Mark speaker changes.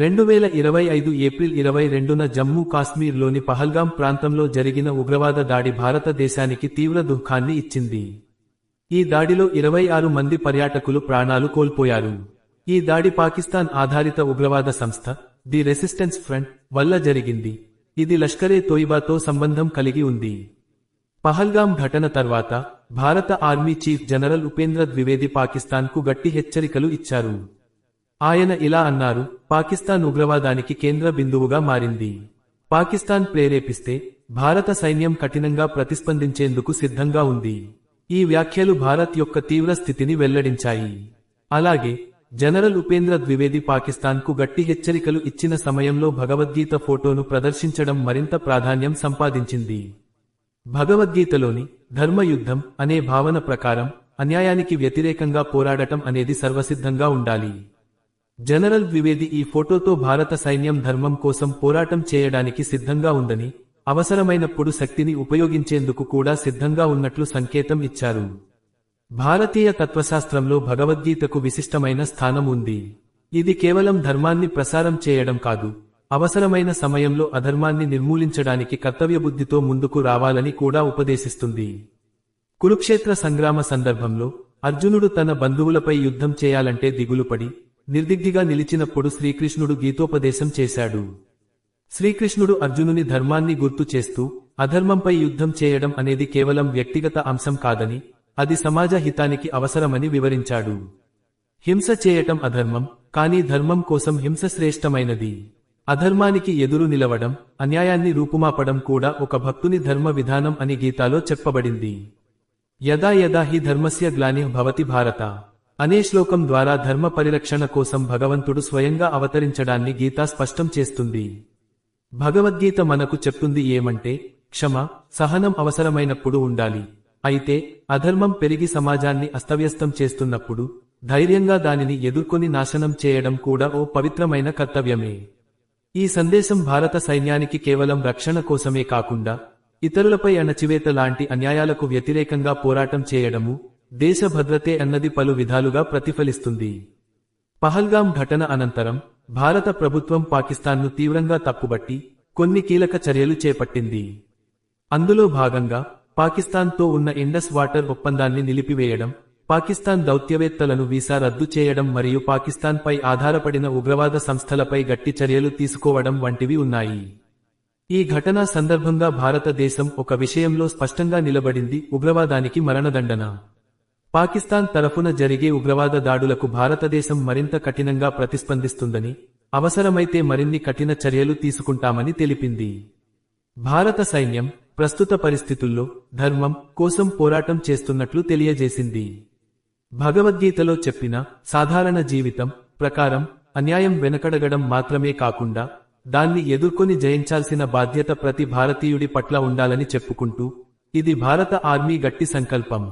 Speaker 1: రెండు వేల ఇరవై ఐదు ఏప్రిల్ ఇరవై రెండున జమ్మూ కాశ్మీర్లోని పహల్గాం ప్రాంతంలో జరిగిన ఉగ్రవాద దాడి భారతదేశానికి తీవ్ర దుఃఖాన్ని ఇచ్చింది. ఈ దాడిలో ఇరవై ఆరు మంది పర్యాటకులు ప్రాణాలు కోల్పోయారు. ఈ దాడి పాకిస్తాన్ ఆధారిత ఉగ్రవాద సంస్థ ది రెసిస్టెన్స్ ఫ్రంట్ వల్ల జరిగింది. ఇది లష్కరే తోయిబాతో సంబంధం కలిగి ఉంది. పహల్గాం ఘటన తర్వాత భారత army chief general Upendra Dwivedi పాకిస్తాన్కు గట్టి హెచ్చరికలు ఇచ్చారు. ఆయన ఇలా అన్నారు పాకిస్తాన్ ఉగ్రవాదానికి కేంద్ర బిందువుగా మారింది. పాకిస్తాన్ ప్రేరేపిస్తే భారత సైన్యం కఠినంగా ప్రతిస్పందించేందుకు సిద్ధంగా ఉంది. ఈ వ్యాఖ్యలు భారత్ యొక్క తీవ్ర స్థితిని వెల్లడించాయి. అలాగే జనరల్ ఉపేంద్ర ద్వివేది పాకిస్తాన్కు గట్టి హెచ్చరికలు ఇచ్చిన సమయంలో భగవద్గీత ఫోటోను ప్రదర్శించడం మరింత ప్రాధాన్యం సంపాదించింది. భగవద్గీతలోని ధర్మయుద్ధం అనే భావన ప్రకారం అన్యాయానికి వ్యతిరేకంగా పోరాడటం అనేది సర్వసిద్ధంగా ఉండాలి. జనరల్ ద్వివేది ఈ ఫోటోతో భారత సైన్యం ధర్మం కోసం పోరాటం చేయడానికి సిద్ధంగా ఉందని అవసరమైనప్పుడు శక్తిని ఉపయోగించేందుకు కూడా సిద్ధంగా ఉన్నట్లు సంకేతం ఇచ్చారు. భారతీయ తత్వశాస్త్రంలో భగవద్గీతకు విశిష్టమైన స్థానం ఉంది. ఇది కేవలం ధర్మాన్ని ప్రసారం చేయడం కాదు అవసరమైన సమయంలో అధర్మాన్ని నిర్మూలించడానికి కర్తవ్యబుద్ధితో ముందుకు రావాలని కూడా ఉపదేశిస్తుంది. కురుక్షేత్ర సంగ్రామ సందర్భంలో అర్జునుడు తన బంధువులపై యుద్ధం చేయాలంటే దిగులుపడి నిర్దిగ్ధిగా నిలిచినప్పుడు శ్రీకృష్ణుడు గీతోపదేశం చేశాడు. శ్రీకృష్ణుడు అర్జునుని ధర్మాన్ని గుర్తు చేస్తూ అధర్మంపై యుద్ధం చేయడం అనేది కేవలం వ్యక్తిగత అంశం కాదని అది సమాజ హితానికి అవసరమని వివరించాడు. హింస చేయటం అధర్మం కానీ ధర్మం కోసం హింస శ్రేష్టమైనది. అధర్మానికి ఎదురు నిలవడం అన్యాయాన్ని రూపుమాపడం కూడా ఒక భక్తుని ధర్మ విధానం అని గీతాలో చెప్పబడింది. యదా యదా హి ధర్మస్య గ్లాని భవతి భారత. అనే శ్లోకం ద్వారా ధర్మ పరిరక్షణ కోసం భగవంతుడు స్వయంగా అవతరించడాన్ని గీత స్పష్టం చేస్తుంది. భగవద్గీత మనకు చెప్తుంది ఏమంటే క్షమ సహనం అవసరమైనప్పుడు ఉండాలి. అయితే అధర్మం పెరిగి సమాజాన్ని అస్తవ్యస్తం చేస్తున్నప్పుడు ధైర్యంగా దానిని ఎదుర్కొని నాశనం చేయడం కూడా ఓ పవిత్రమైన కర్తవ్యమే. ఈ సందేశం భారత సైన్యానికి కేవలం రక్షణ కోసమే కాకుండా ఇతరులపై అణచివేత లాంటి అన్యాయాలకు వ్యతిరేకంగా పోరాటం చేయడము దేశ భద్రతే అన్నది పలు విధాలుగా ప్రతిఫలిస్తుంది. పహల్గాం ఘటన అనంతరం భారత ప్రభుత్వం పాకిస్తాన్ను తీవ్రంగా తప్పుబట్టి కొన్ని కీలక చర్యలు చేపట్టింది. అందులో భాగంగా పాకిస్తాన్తో ఉన్న ఇండస్ వాటర్ ఒప్పందాన్ని నిలిపివేయడం పాకిస్తాన్ దౌత్యవేత్తలను వీసా రద్దు చేయడం మరియు పాకిస్తాన్పై ఆధారపడిన ఉగ్రవాద సంస్థలపై గట్టి చర్యలు తీసుకోవడం వంటివి ఉన్నాయి. ఈ ఘటన సందర్భంగా భారతదేశం ఒక విషయంలో స్పష్టంగా నిలబడింది ఉగ్రవాదానికి మరణదండన. పాకిస్తాన్ తరఫున జరిగే ఉగ్రవాద దాడులకు భారతదేశం మరింత కఠినంగా ప్రతిస్పందిస్తుందని అవసరమైతే మరిన్ని కఠిన చర్యలు తీసుకుంటామని తెలిపింది. భారత సైన్యం ప్రస్తుత పరిస్థితుల్లో ధర్మం కోసం పోరాటం చేస్తున్నట్లు తెలియజేసింది. భగవద్గీతలో చెప్పిన సాధారణ జీవితం ప్రకారం అన్యాయం వెనకడగడం మాత్రమే కాకుండా దాన్ని ఎదుర్కొని జయించాల్సిన బాధ్యత ప్రతి భారతీయుడి పట్ల ఉండాలని చెప్పుకుంటూ ఇది భారత ఆర్మీ గట్టి సంకల్పం.